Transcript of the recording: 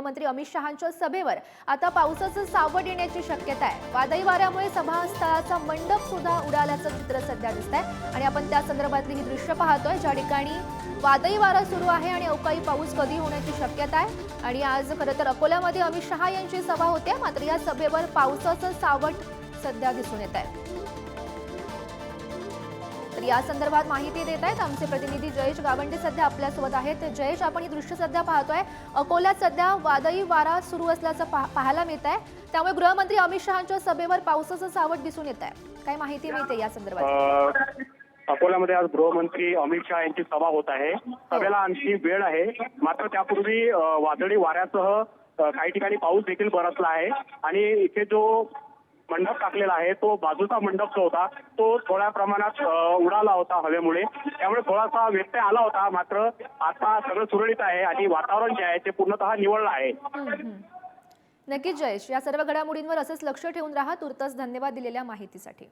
गृहमंत्री अमित शहांच्या सभेवर आता पावसाचं सावट येण्याची शक्यता आहे. वादळी वाऱ्यामुळे सभास्थळाचा मंडप सुद्धा उडाल्याचं चित्र सध्या दिसत आहे आणि आपण त्या संदर्भातली ही दृश्य पाहतोय ज्या ठिकाणी वादळी वारा सुरू आहे आणि अवकाळी पाऊस कधी होण्याची शक्यता आहे. आणि आज खरं तर अकोल्यामध्ये अमित शहा यांची सभा होते मात्र या सभेवर पावसाचं सावट सध्या दिसून येत आहे. तर या संदर्भात माहिती देत आहेत आमचे प्रतिनिधी जयेश गावंडे सध्या आपल्यासोबत आहेत. जयेश आपण ही दृश्य सध्या पाहतोय. अकोल्यात सध्या वादळी वारा सुरू असल्याचं पा- पाहायला मिळत आहे त्यामुळे गृहमंत्री अमित शहाच्या सभेवर पावसाचं सावट दिसून येत आहे काय माहिती मिळते या संदर्भात. अकोल्यामध्ये आज गृहमंत्री अमित शहा यांची सभा होत आहे. सभेला आणखी वेळ आहे. मात्र त्यापूर्वी वादळी वाऱ्यासह काही ठिकाणी पाऊस देखील बरसला आहे. आणि इथे जो मंडप टाकलेला आहे. तो बाजूचा मंडप जो होता तो थोड्या प्रमाणात उडाला होता हवेमुळे. त्यामुळे थोडासा व्यत्यय आला होता. मात्र आता सगळं सुरळीत आहे आणि वातावरण जे आहे ते पूर्णतः निवडलं आहे. नक्कीच जयेश. या सर्व घडामोडींवर असंच लक्ष ठेवून राहा. तुर्तच धन्यवाद दिलेल्या माहितीसाठी.